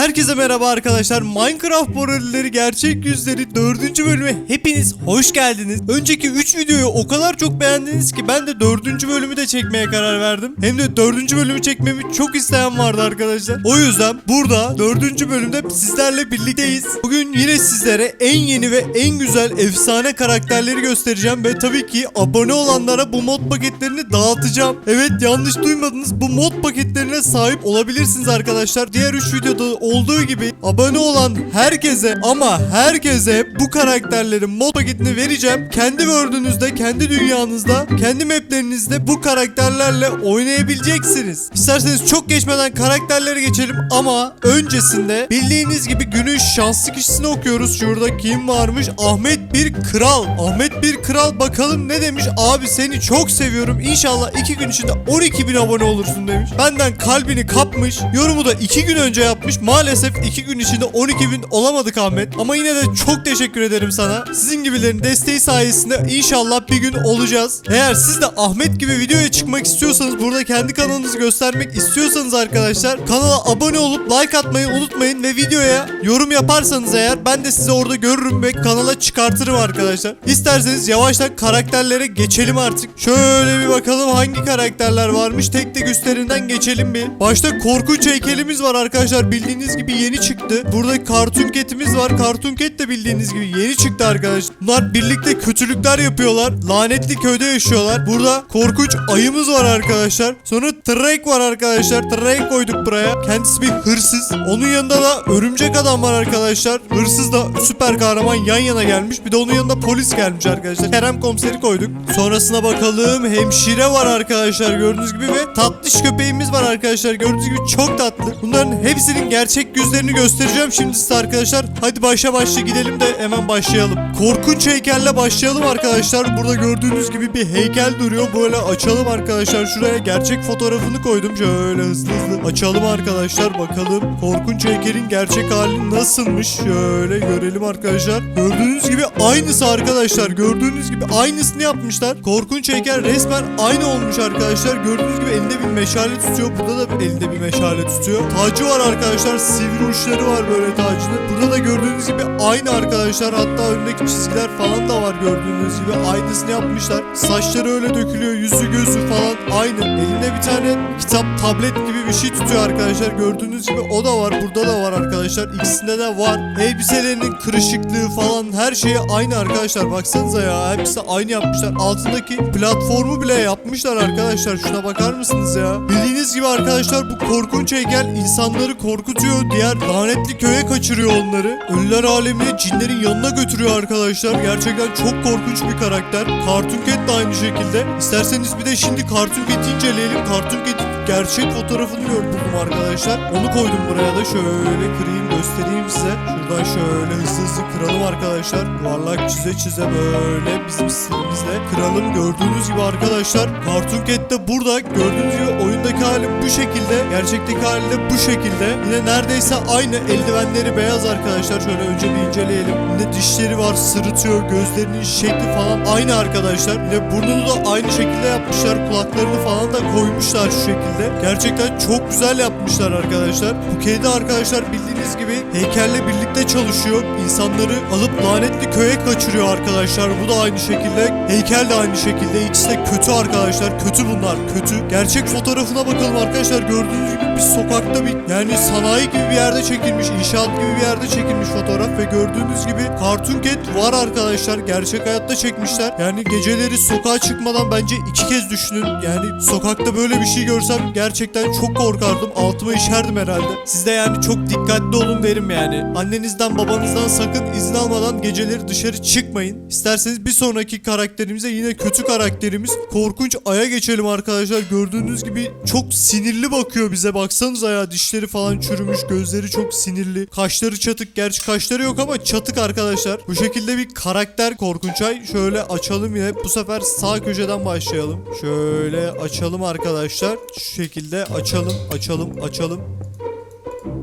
Herkese merhaba arkadaşlar. Minecraft parodileri gerçek yüzleri 4. bölüme hepiniz hoş geldiniz. Önceki 3 videoyu o kadar çok beğendiniz ki ben de 4. bölümü de çekmeye karar verdim. Hem de 4. bölümü çekmemi çok isteyen vardı arkadaşlar. O yüzden burada 4. bölümde sizlerle birlikteyiz. Bugün yine sizlere en yeni ve en güzel efsane karakterleri göstereceğim ve tabii ki abone olanlara bu mod paketlerini dağıtacağım. Evet yanlış duymadınız. Bu mod paketlerine sahip olabilirsiniz arkadaşlar. Diğer 3 videoda olduğu gibi abone olan herkese ama herkese bu karakterlerin mod paketini vereceğim. Kendi Word'ünüzde, kendi dünyanızda, kendi maplerinizde bu karakterlerle oynayabileceksiniz. İsterseniz çok geçmeden karakterlere geçelim ama öncesinde bildiğiniz gibi günün şanslı kişisini okuyoruz. Şurada kim varmış? Ahmet bir kral. Ahmet bir kral bakalım ne demiş? Abi seni çok seviyorum. İnşallah 2 gün içinde 12 bin abone olursun demiş. Benden kalbini kapmış. Yorumu da 2 gün önce yapmış. Maalesef 2 gün içinde 12 bin olamadık Ahmet. Ama yine de çok teşekkür ederim sana. Sizin gibilerin desteği sayesinde inşallah bir gün olacağız. Eğer siz de Ahmet gibi videoya çıkmak istiyorsanız burada kendi kanalınızı göstermek istiyorsanız arkadaşlar kanala abone olup like atmayı unutmayın ve videoya yorum yaparsanız eğer ben de sizi orada görürüm ve kanala çıkartırım arkadaşlar. İsterseniz yavaştan karakterlere geçelim artık. Şöyle bir bakalım hangi karakterler varmış. Tek tek üstlerinden geçelim bir. Başta korkunç heykelimiz var arkadaşlar. Bildiğiniz gibi yeni çıktı. Burada Cartoon Cat'imiz var. Cartoon Cat de bildiğiniz gibi yeni çıktı arkadaşlar. Bunlar birlikte kötülükler yapıyorlar. Lanetli köyde yaşıyorlar. Burada korkunç ayımız var arkadaşlar. Sonra Drake var arkadaşlar. Drake koyduk buraya. Kendisi bir hırsız. Onun yanında da örümcek adam var arkadaşlar. Hırsız da süper kahraman yan yana gelmiş. Bir de onun yanında polis gelmiş arkadaşlar. Kerem komiseri koyduk. Sonrasına bakalım. Hemşire var arkadaşlar gördüğünüz gibi ve tatlış köpeğimiz var arkadaşlar. Gördüğünüz gibi çok tatlı. Bunların hepsinin gerçek yüzlerini göstereceğim şimdi size arkadaşlar. Hadi başa başla gidelim de hemen başlayalım. Korkunç heykelle başlayalım arkadaşlar. Burada gördüğünüz gibi bir heykel duruyor. Böyle açalım arkadaşlar. Şuraya gerçek fotoğrafını koydum. Şöyle hızlı hızlı açalım arkadaşlar. Bakalım korkunç heykelin gerçek hali nasılmış. Şöyle görelim arkadaşlar. Gördüğünüz gibi aynısı arkadaşlar. Gördüğünüz gibi aynısını yapmışlar. Korkunç heykel resmen aynı olmuş arkadaşlar. Gördüğünüz gibi elinde bir meşale tutuyor. Burada da elinde bir meşale tutuyor. Tacı var arkadaşlar. Sivri uçları var böyle tacının. Burada da gördüğünüz gibi aynı arkadaşlar. Hatta önündeki çizgiler falan da var gördüğünüz gibi. Aynısını yapmışlar. Saçları öyle dökülüyor. Yüzü gözü falan aynı. Elinde bir tane kitap, tablet gibi bir şey tutuyor arkadaşlar. Gördüğünüz gibi o da var. Burada da var arkadaşlar. İkisinde de var. Elbiselerinin kırışıklığı falan her şeyi aynı arkadaşlar. Baksanıza ya. Hepsi aynı yapmışlar. Altındaki platformu bile yapmışlar arkadaşlar. Şuna bakar mısınız ya? Bildiğiniz gibi arkadaşlar bu korkunç heykel insanları korkutuyor. Diğer lanetli köye kaçırıyor onları. Ölüler alemine cinlerin yanına götürüyor arkadaşlar. Gerçekten çok korkunç bir karakter. Cartoon Cat de aynı şekilde. İsterseniz bir de şimdi Cartoon Cat'i inceleyelim. Cartoon Cat'in gerçek fotoğrafını gör- buldum arkadaşlar. Onu koydum buraya da şöyle kırayım göstereyim size. Şuradan şöyle hızlı hızlı kıralım arkadaşlar. Yuvarlak çize çize böyle bizim stilimizle kıralım. Gördüğünüz gibi arkadaşlar Cartoon Cat de burada. Gördüğünüz gibi oyundaki hali bu şekilde. Gerçekteki hali de bu şekilde. Yine neredeyse aynı eldivenleri beyaz arkadaşlar. Şöyle önce bir inceleyelim. Yine dişleri var sırıtıyor. Gözlerinin şekli falan aynı arkadaşlar. Yine burnunu da aynı şekilde yapmışlar. Kulaklarını falan da koymuşlar şu şekilde. Gerçekten çok güzel yapmışlar arkadaşlar. Bu kedi arkadaşlar bildiğiniz gibi heykelle birlikte çalışıyor. İnsanları alıp lanetli köye kaçırıyor arkadaşlar. Bu da aynı şekilde. Heykel de aynı şekilde. İkisi de kötü arkadaşlar. Kötü bunlar. Kötü. Gerçek fotoğrafına bakalım arkadaşlar. Gördüğünüz gibi bir sokakta bir yani sanayi gibi bir yerde çekilmiş. inşaat gibi bir yerde çekilmiş fotoğraf ve gördüğünüz gibi Cartoon Cat var arkadaşlar. Gerçek hayatta çekmişler. Yani geceleri sokağa çıkmadan bence iki kez düşünün. Yani sokakta böyle bir şey görsem gerçekten çok korkardım. Altıma işerdim herhalde. Siz de yani çok dikkatli olun derim yani. Annenizden babanızdan sakın izin almadan geceleri dışarı çıkmayın. İsterseniz bir sonraki karakterimize yine kötü karakterimiz korkunç aya geçelim arkadaşlar. Gördüğünüz gibi çok sinirli bakıyor bize. Baksanıza ya dişleri falan çürümüş. Gözleri çok sinirli. Kaşları çatık. Gerçi kaşları yok ama çatık arkadaşlar. Bu şekilde bir karakter korkunç ay. Şöyle açalım yine. Bu sefer sağ köşeden başlayalım. Şöyle açalım arkadaşlar. Şu şekilde açalım, açalım, açalım.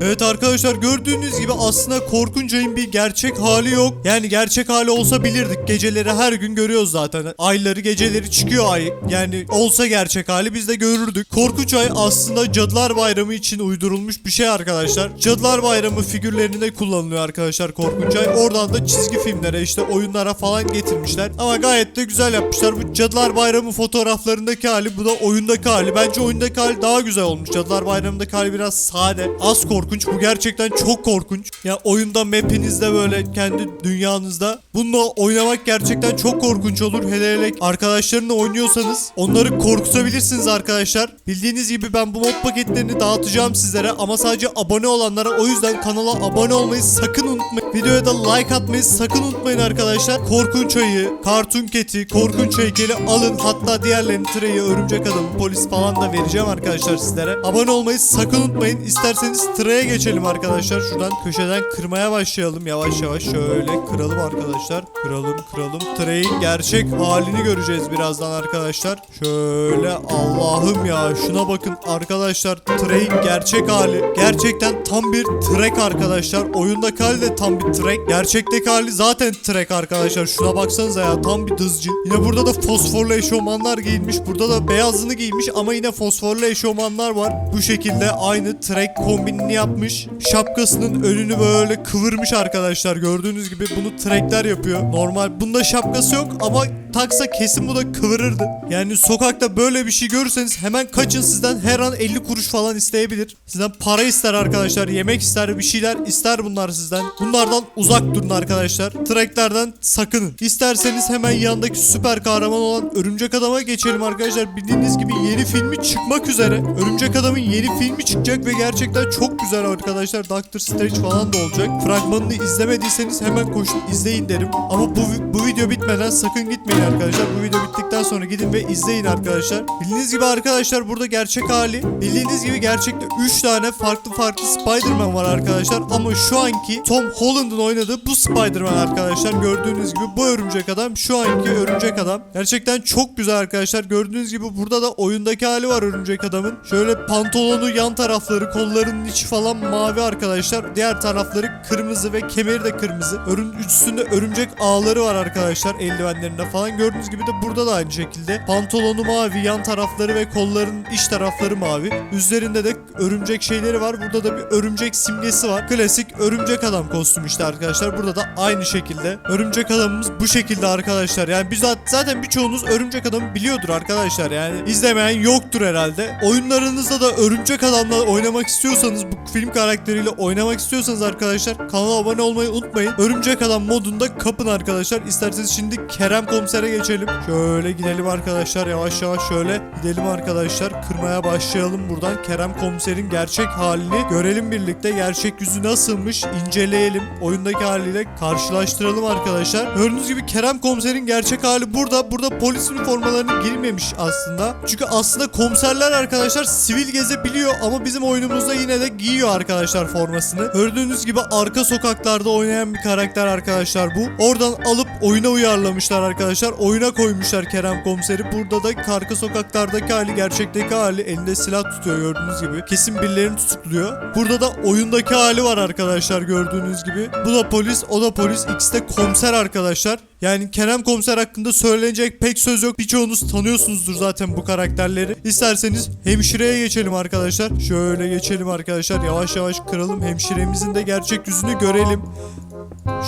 Evet arkadaşlar gördüğünüz gibi aslında korkunç ayın bir gerçek hali yok. Yani gerçek hali olsa bilirdik. Geceleri her gün görüyoruz zaten. Ayları geceleri çıkıyor ay. Yani olsa gerçek hali biz de görürdük. Korkunç ay aslında Cadılar Bayramı için uydurulmuş bir şey arkadaşlar. Cadılar Bayramı figürlerinde kullanılıyor arkadaşlar korkunç ay. Oradan da çizgi filmlere işte oyunlara falan getirmişler. Ama gayet de güzel yapmışlar. Bu Cadılar Bayramı fotoğraflarındaki hali bu da oyundaki hali. Bence oyundaki hali daha güzel olmuş. Cadılar Bayramı'ndaki hali biraz sade. Az korkunç. Bu gerçekten çok korkunç. Ya oyunda map'inizde böyle kendi dünyanızda bununla oynamak gerçekten çok korkunç olur. Hele hele arkadaşlarınla oynuyorsanız onları korkutabilirsiniz arkadaşlar. Bildiğiniz gibi ben bu mod paketlerini dağıtacağım sizlere ama sadece abone olanlara o yüzden kanala abone olmayı sakın unutmayın. Videoya da like atmayı sakın unutmayın arkadaşlar. Korkunç ayı, kartun keti, korkunç heykeli alın. Hatta diğerlerini Trey'i, örümcek adamı, polis falan da vereceğim arkadaşlar sizlere. Abone olmayı sakın unutmayın. İsterseniz Trey'e geçelim arkadaşlar. Şuradan köşeden kırmaya başlayalım. Yavaş yavaş şöyle kıralım arkadaşlar. Kıralım kıralım. Trey'in gerçek halini göreceğiz birazdan arkadaşlar. Şöyle Allah'ım ya şuna bakın arkadaşlar. Trey'in gerçek hali. Gerçekten tam bir trek arkadaşlar. Oyundaki hali de tam bir trek. Gerçekteki hali zaten trek arkadaşlar. Şuna baksanıza ya tam bir dızcı. Yine burada da fosforlu eşofmanlar giyinmiş. Burada da beyazını giymiş ama yine fosforlu eşofmanlar var. Bu şekilde aynı trek kombinini yapmış. Şapkasının önünü böyle kıvırmış arkadaşlar. Gördüğünüz gibi bunu trekler yapıyor. Normal bunda şapkası yok ama taksa kesin bu da kıvırırdı. Yani sokakta böyle bir şey görürseniz hemen kaçın sizden her an 50 kuruş falan isteyebilir. Sizden para ister arkadaşlar. Yemek ister bir şeyler ister bunlar sizden. Bunlardan uzak durun arkadaşlar. Treklerden sakının. İsterseniz hemen yanındaki süper kahraman olan Örümcek Adam'a geçelim arkadaşlar. Bildiğiniz gibi yeni filmi çıkmak üzere. Örümcek Adam'ın yeni filmi çıkacak ve gerçekten çok güzel arkadaşlar. Doctor Strange falan da olacak. Fragmanını izlemediyseniz hemen koşun izleyin derim. Ama bu, bu video bitmeden sakın gitmeyin arkadaşlar. Bu video bittikten sonra gidin ve izleyin arkadaşlar. Bildiğiniz gibi arkadaşlar burada gerçek hali. Bildiğiniz gibi gerçekte 3 tane farklı farklı Spider-Man var arkadaşlar. Ama şu anki Tom Holland'ın oynadığı bu Spider-Man arkadaşlar. Gördüğünüz gibi bu örümcek adam şu anki örümcek adam. Gerçekten çok güzel arkadaşlar. Gördüğünüz gibi burada da oyundaki hali var örümcek adamın. Şöyle pantolonu yan tarafları, kollarının içi falan mavi arkadaşlar. Diğer tarafları kırmızı ve kemeri de kırmızı. Örüm üstünde örümcek ağları var arkadaşlar eldivenlerinde falan. Gördüğünüz gibi de burada da aynı şekilde. Pantolonu mavi, yan tarafları ve kolların iç tarafları mavi. Üzerinde de örümcek şeyleri var. Burada da bir örümcek simgesi var. Klasik örümcek adam kostümü işte arkadaşlar. Burada da aynı şekilde. Örümcek adamımız bu şekilde arkadaşlar. Yani biz zat- zaten birçoğunuz örümcek adamı biliyordur arkadaşlar. Yani izlemeyen yoktur herhalde. Oyunlarınızda da örümcek adamla oynamak istiyorsanız bu film karakteriyle oynamak istiyorsanız arkadaşlar kanala abone olmayı unutmayın. Örümcek adam modunda kapın arkadaşlar. İsterseniz şimdi Kerem komisere geçelim. Şöyle gidelim arkadaşlar yavaş yavaş şöyle gidelim arkadaşlar. Kırmaya başlayalım buradan. Kerem komiserin gerçek halini görelim birlikte. Gerçek yüzü nasılmış inceleyelim. Oyundaki haliyle karşılaştıralım arkadaşlar. Gördüğünüz gibi Kerem komiserin gerçek hali burada. Burada polis üniformalarını girmemiş aslında. Çünkü aslında komiserler arkadaşlar sivil gezebiliyor ama bizim oyunumuzda yine de giyiyor arkadaşlar formasını. Gördüğünüz gibi arka sokaklarda oynayan bir karakter arkadaşlar bu. Oradan alıp oyuna uyarlamışlar arkadaşlar. Oyuna koymuşlar Kerem komiseri. Burada da arka sokaklardaki hali gerçekteki hali elinde silah tutuyor gördüğünüz gibi. Kesin birilerini tutukluyor. Burada da oyundaki hali var arkadaşlar gördüğünüz gibi. Bu da polis o da polis. İkisi de komiser arkadaşlar. Yani Kerem komiser hakkında söylenecek pek söz yok. Birçoğunuz tanıyorsunuzdur zaten bu karakterleri. İsterseniz hemşireye geçelim arkadaşlar. Şöyle geçelim arkadaşlar. Yavaş yavaş kıralım. Hemşiremizin de gerçek yüzünü görelim.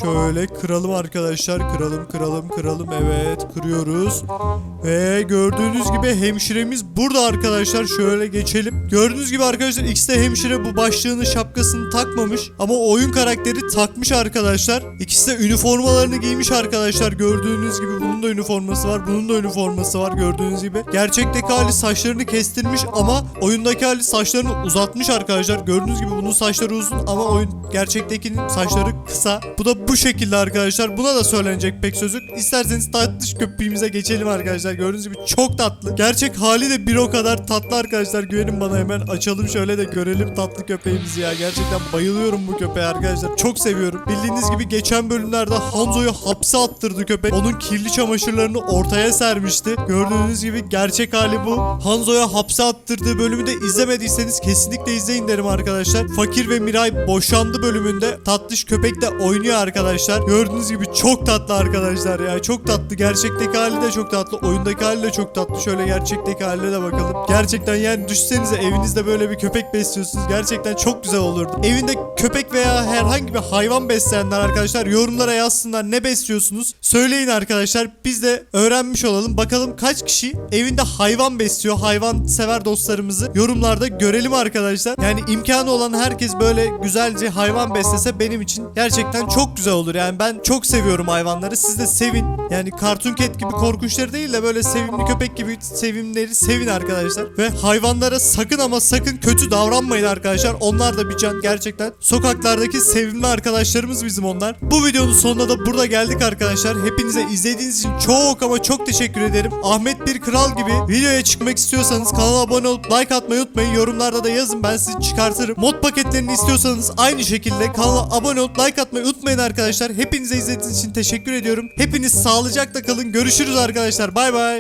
Şöyle kıralım arkadaşlar. Kıralım kıralım kıralım. Evet kırıyoruz. Ve gördüğünüz gibi hemşiremiz burada arkadaşlar. Şöyle geçelim. Gördüğünüz gibi arkadaşlar ikisi hemşire bu başlığını şapkasını takmamış. Ama oyun karakteri takmış arkadaşlar. İkisi de üniformalarını giymiş arkadaşlar. Gördüğünüz gibi bunun da üniforması var. Bunun da üniforması var gördüğünüz gibi. Gerçekteki hali saçlarını kestirmiş ama oyundaki hali saçlarını uzatmış arkadaşlar. Gördüğünüz gibi bunun saçları uzun ama oyun gerçektekinin saçları kısa. Bu da bu şekilde arkadaşlar. Buna da söylenecek pek sözü. İsterseniz tatlış köpüğümüze geçelim arkadaşlar. Gördüğünüz gibi çok tatlı. Gerçek hali de bir o kadar tatlı arkadaşlar. Güvenin bana hemen açalım şöyle de görelim tatlı köpeğimizi ya. Gerçekten bayılıyorum bu köpeğe arkadaşlar. Çok seviyorum. Bildiğiniz gibi geçen bölümlerde Hanzo'yu hapse attırdı köpek. Onun kirli çamaşırlarını ortaya sermişti. Gördüğünüz gibi gerçek hali bu. Hanzo'ya hapse attırdığı bölümü de izlemediyseniz kesinlikle izleyin derim arkadaşlar. Fakir ve Miray boşandı bölümünde. Tatlış köpek de oynuyor arkadaşlar. Gördüğünüz gibi çok tatlı arkadaşlar ya. Çok tatlı. Gerçekteki hali de çok tatlı. Oyundaki hali de çok tatlı. Şöyle gerçekteki haline de bakalım. Gerçekten yani düşsenize evinizde böyle bir köpek besliyorsunuz. Gerçekten çok güzel olurdu. Evinde köpek veya herhangi bir hayvan besleyenler arkadaşlar yorumlara yazsınlar ne besliyorsunuz. Söyleyin arkadaşlar. Biz de öğrenmiş olalım. Bakalım kaç kişi evinde hayvan besliyor. Hayvan sever dostlarımızı yorumlarda görelim arkadaşlar. Yani imkanı olan herkes böyle güzelce hayvan beslese benim için gerçekten çok güzel olur. Yani ben çok seviyorum hayvanları. Siz de sevin. Yani Cartoon Cat gibi korkunçları değil de böyle sevimli köpek gibi sevimleri sevin arkadaşlar. Ve hayvanlara sakın ama sakın kötü davranmayın arkadaşlar. Onlar da bir can gerçekten. Sokaklardaki sevimli arkadaşlarımız bizim onlar. Bu videonun sonuna da burada geldik arkadaşlar. Hepinize izlediğiniz için çok ama çok teşekkür ederim. Ahmet bir kral gibi videoya çıkmak istiyorsanız kanala abone olup like atmayı unutmayın. Yorumlarda da yazın ben sizi çıkartırım. Mod paketlerini istiyorsanız aynı şekilde kanala abone olup like atmayı unutmayın arkadaşlar. Hepinize izlediğiniz için teşekkür ediyorum. Hepiniz sağlıcakla kalın. Görüşürüz arkadaşlar. Bay bay.